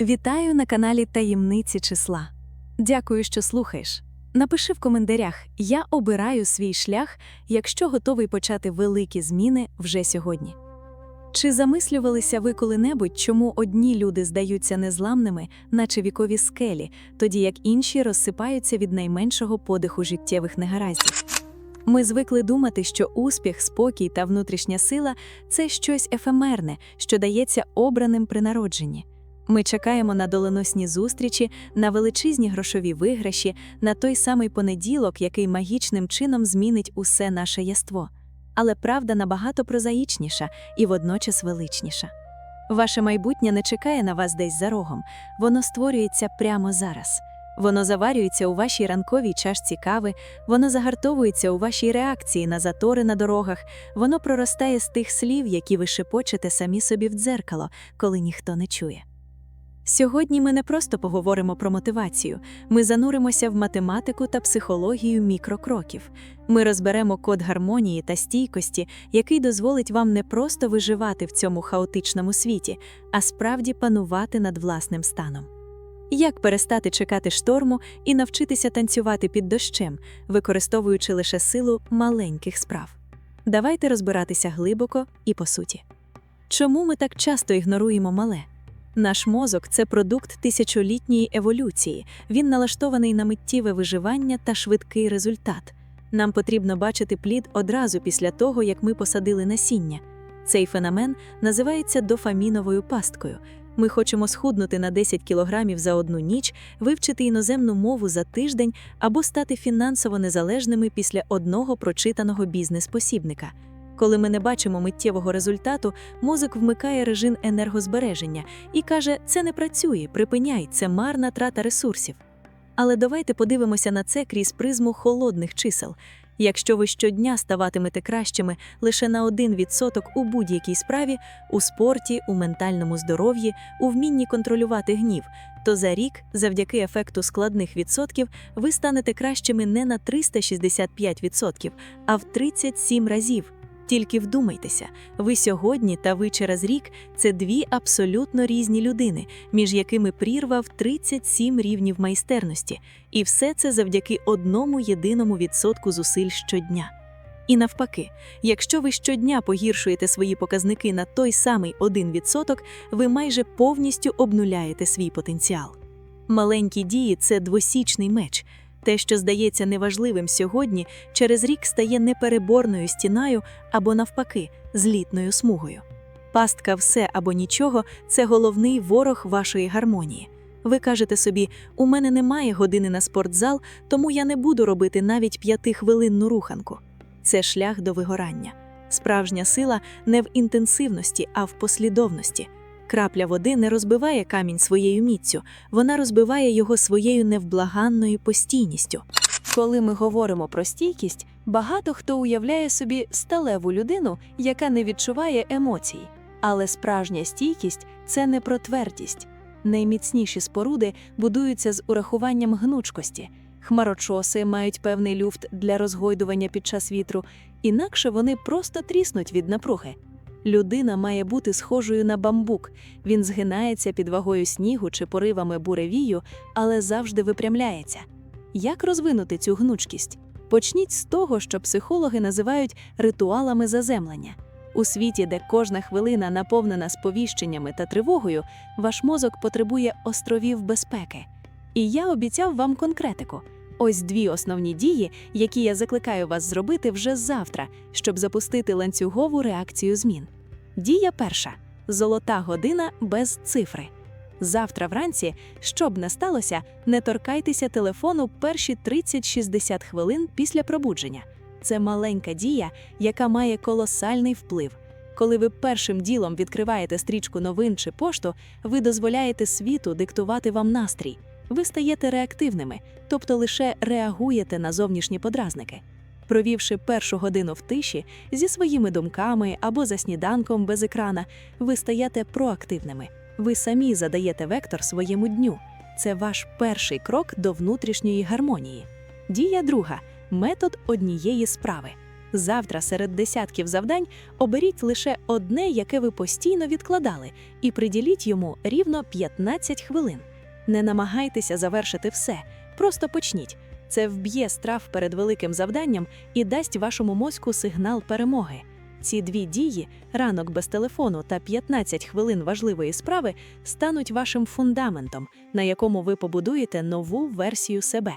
Вітаю на каналі Таємниці числа. Дякую, що слухаєш. Напиши в коментарях: я обираю свій шлях, якщо готовий почати великі зміни вже сьогодні. Чи замислювалися ви коли-небудь, чому одні люди здаються незламними, наче вікові скелі, тоді як інші розсипаються від найменшого подиху життєвих негараздів? Ми звикли думати, що успіх, спокій та внутрішня сила це щось ефемерне, що дається обраним при народженні. Ми чекаємо на доленосні зустрічі, на величезні грошові виграші, на той самий понеділок, який магічним чином змінить усе наше єство. Але правда набагато прозаїчніша і водночас величніша. Ваше майбутнє не чекає на вас десь за рогом, воно створюється прямо зараз. Воно заварюється у вашій ранковій чашці кави, воно загартовується у вашій реакції на затори на дорогах, воно проростає з тих слів, які ви шепочете самі собі в дзеркало, коли ніхто не чує. Сьогодні ми не просто поговоримо про мотивацію, ми зануримося в математику та психологію мікрокроків. Ми розберемо код гармонії та стійкості, який дозволить вам не просто виживати в цьому хаотичному світі, а справді панувати над власним станом. Як перестати чекати шторму і навчитися танцювати під дощем, використовуючи лише силу маленьких справ? Давайте розбиратися глибоко і по суті. Чому ми так часто ігноруємо мале? Наш мозок це продукт тисячолітньої еволюції. Він налаштований на миттєве виживання та швидкий результат. Нам потрібно бачити плід одразу після того, як ми посадили насіння. Цей феномен називається дофаміновою пасткою. Ми хочемо схуднути на 10 кілограмів за одну ніч, вивчити іноземну мову за тиждень або стати фінансово незалежними після одного прочитаного бізнес-посібника. Коли ми не бачимо миттєвого результату, мозок вмикає режим енергозбереження і каже: це не працює, припиняй, це марна трата ресурсів. Але давайте подивимося на це крізь призму холодних чисел. Якщо ви щодня ставатимете кращими лише на 1% у будь-якій справі, у спорті, у ментальному здоров'ї, у вмінні контролювати гнів, то за рік, завдяки ефекту складних відсотків, ви станете кращими не на 365%, а в 37 разів. Тільки вдумайтеся, ви сьогодні та ви через рік це дві абсолютно різні людини, між якими прірвав 37 рівнів майстерності, і все це завдяки одному єдиному відсотку зусиль щодня. І навпаки, якщо ви щодня погіршуєте свої показники на той самий 1%, ви майже повністю обнуляєте свій потенціал. Маленькі дії це двосічний меч. Те, що здається неважливим сьогодні, через рік стає непереборною стіною або, навпаки, злітною смугою. Пастка все або нічого це головний ворог вашої гармонії. Ви кажете собі, у мене немає години на спортзал, тому я не буду робити навіть п'ятихвилинну руханку. Це шлях до вигорання. Справжня сила не в інтенсивності, а в послідовності. Крапля води не розбиває камінь своєю міцю, вона розбиває його своєю невблаганною постійністю. Коли ми говоримо про стійкість, багато хто уявляє собі сталеву людину, яка не відчуває емоцій. Але справжня стійкість це не про твердість. Найміцніші споруди будуються з урахуванням гнучкості. Хмарочоси мають певний люфт для розгойдування під час вітру, інакше вони просто тріснуть від напруги. Людина має бути схожою на бамбук. Він згинається під вагою снігу чи поривами буревію, але завжди випрямляється. Як розвинути цю гнучкість? Почніть з того, що психологи називають ритуалами заземлення. У світі, де кожна хвилина наповнена сповіщеннями та тривогою, ваш мозок потребує островів безпеки. І я обіцяв вам конкретику. Ось дві основні дії, які я закликаю вас зробити вже завтра, щоб запустити ланцюгову реакцію змін. Дія перша золота година без цифри. Завтра вранці, що б не сталося, не торкайтеся телефону перші 30-60 хвилин після пробудження. Це маленька дія, яка має колосальний вплив. Коли ви першим ділом відкриваєте стрічку новин чи пошту, ви дозволяєте світу диктувати вам настрій. Ви стаєте реактивними, тобто лише реагуєте на зовнішні подразники. Провівши першу годину в тиші зі своїми думками або за сніданком без екрана, ви стаєте проактивними. Ви самі задаєте вектор своєму дню. Це ваш перший крок до внутрішньої гармонії. Дія друга метод однієї справи. Завтра серед десятків завдань оберіть лише одне, яке ви постійно відкладали, і приділіть йому рівно 15 хвилин. Не намагайтеся завершити все, просто почніть. Це вб'є страх перед великим завданням і дасть вашому мозку сигнал перемоги. Ці дві дії ранок без телефону та 15 хвилин важливої справи стануть вашим фундаментом, на якому ви побудуєте нову версію себе.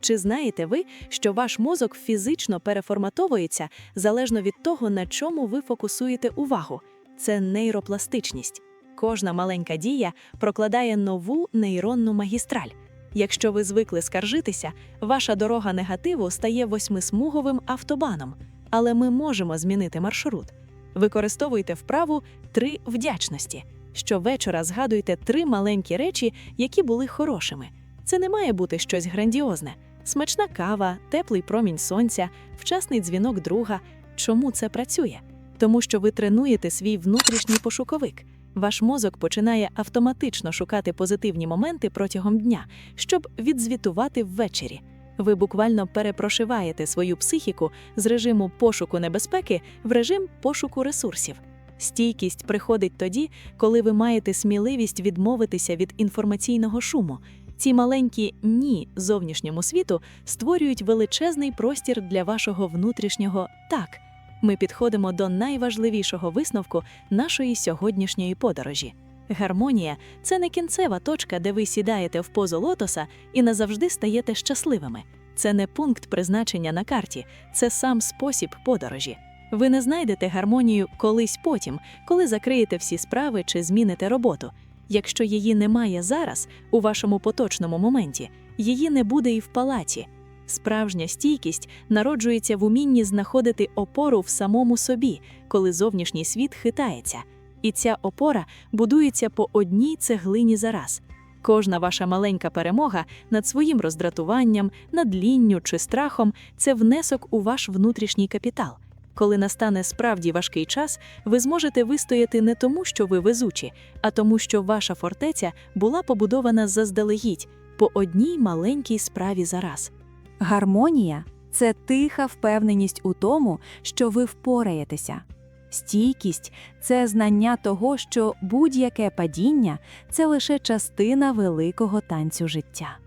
Чи знаєте ви, що ваш мозок фізично переформатовується залежно від того, на чому ви фокусуєте увагу? Це нейропластичність. Кожна маленька дія прокладає нову нейронну магістраль. Якщо ви звикли скаржитися, ваша дорога негативу стає восьмисмуговим автобаном, але ми можемо змінити маршрут. Використовуйте вправу три вдячності. Щовечора згадуйте три маленькі речі, які були хорошими. Це не має бути щось грандіозне. Смачна кава, теплий промінь сонця, вчасний дзвінок друга. Чому це працює? Тому що ви тренуєте свій внутрішній пошуковик. Ваш мозок починає автоматично шукати позитивні моменти протягом дня, щоб відзвітувати ввечері. Ви буквально перепрошиваєте свою психіку з режиму пошуку небезпеки в режим пошуку ресурсів. Стійкість приходить тоді, коли ви маєте сміливість відмовитися від інформаційного шуму. Ці маленькі ні зовнішньому світу створюють величезний простір для вашого внутрішнього так. Ми підходимо до найважливішого висновку нашої сьогоднішньої подорожі. Гармонія це не кінцева точка, де ви сідаєте в позу лотоса і назавжди стаєте щасливими. Це не пункт призначення на карті, це сам спосіб подорожі. Ви не знайдете гармонію колись потім, коли закриєте всі справи чи зміните роботу. Якщо її немає зараз, у вашому поточному моменті, її не буде і в палаті. Справжня стійкість народжується в умінні знаходити опору в самому собі, коли зовнішній світ хитається. І ця опора будується по одній цеглині за раз. Кожна ваша маленька перемога над своїм роздратуванням, над лінню чи страхом це внесок у ваш внутрішній капітал. Коли настане справді важкий час, ви зможете вистояти не тому, що ви везучі, а тому, що ваша фортеця була побудована заздалегідь по одній маленькій справі за раз. Гармонія це тиха впевненість у тому, що ви впораєтеся. Стійкість це знання того, що будь-яке падіння це лише частина великого танцю життя.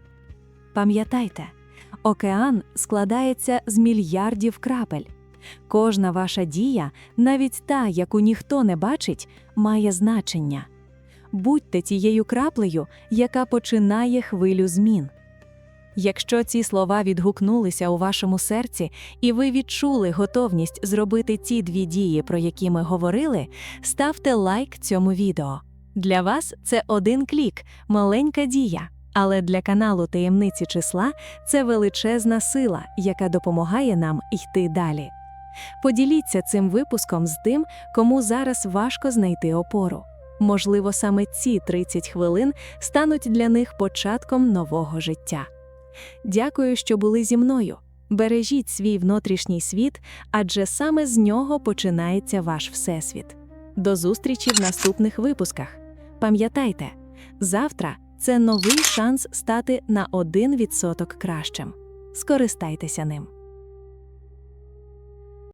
Пам'ятайте, океан складається з мільярдів крапель. Кожна ваша дія, навіть та, яку ніхто не бачить, має значення. Будьте тією краплею, яка починає хвилю змін. Якщо ці слова відгукнулися у вашому серці, і ви відчули готовність зробити ці дві дії, про які ми говорили, ставте лайк цьому відео. Для вас це один клік, маленька дія, але для каналу таємниці числа це величезна сила, яка допомагає нам йти далі. Поділіться цим випуском з тим, кому зараз важко знайти опору. Можливо, саме ці 30 хвилин стануть для них початком нового життя. Дякую, що були зі мною. Бережіть свій внутрішній світ, адже саме з нього починається ваш всесвіт. До зустрічі в наступних випусках. Пам'ятайте, завтра це новий шанс стати на 1% кращим. Скористайтеся ним.